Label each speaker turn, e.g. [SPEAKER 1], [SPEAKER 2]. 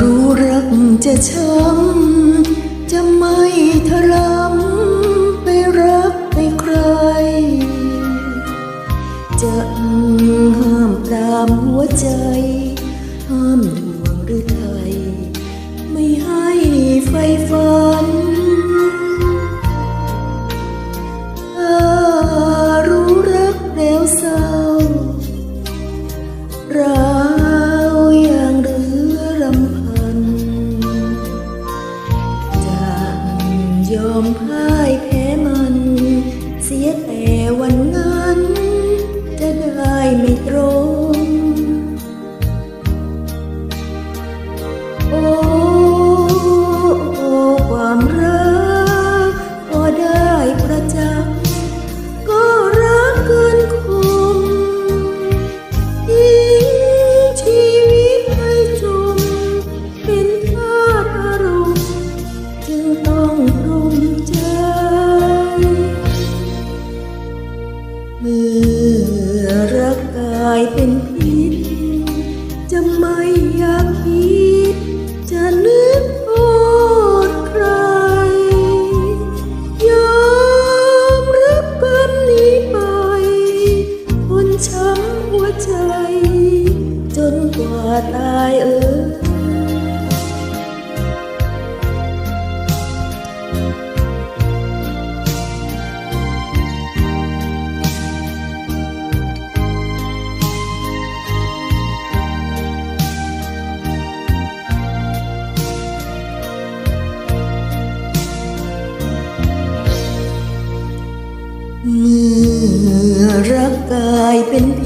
[SPEAKER 1] รู้รักจะช้ำจะไม่ทรำไปรักไปใคร จะห้ามปรามหัวใจ ห้ามดวงหรือไทย ไม่ให้ไฟฝันรู้รักแล้วเศร้ารา ยอมพ่ายแพ้มัน เสียแต่วันนั้น จะได้ไม่ตรงายเป็นพิษจะไม่อยากคิด จะนึกโทษใคร ยอมรับกรรมนี้ไปคนช้ำหัวใจ จนกว่าตายเอ่ย รักกายเป็นพิ